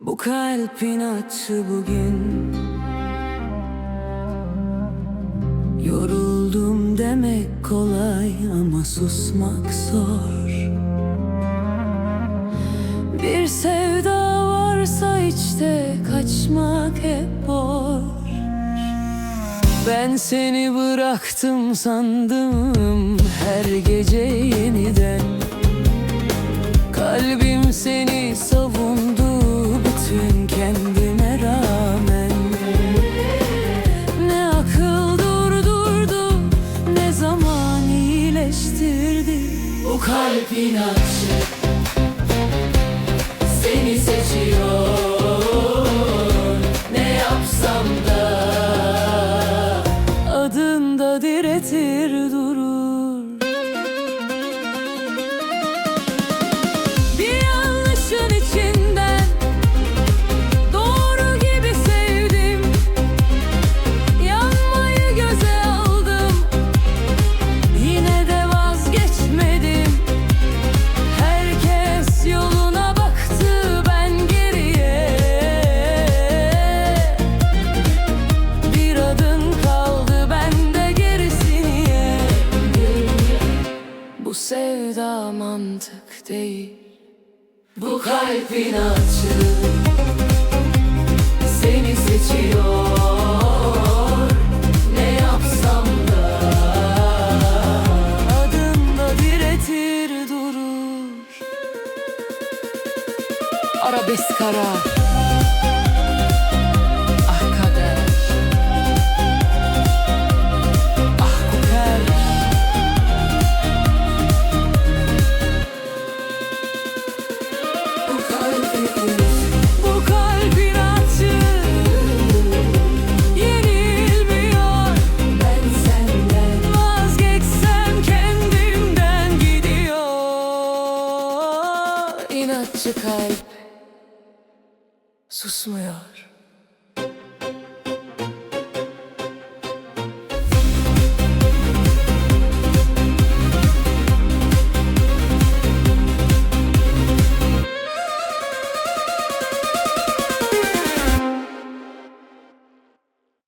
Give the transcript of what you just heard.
Bu kalp inatçı bugün. Yoruldum demek kolay ama susmak zor. Bir sevda varsa içte kaçmak hep boş Ben seni bıraktım sandım her gece iyileştirdi Bu kalp inatçı seni seçiyor. Ne yapsam da Adında diretir durur mantık değil. Bu kalp inatçı Seni seçiyor. Ne yapsam da Adında diretir durur. Arabesk ara Kalp Susmuyor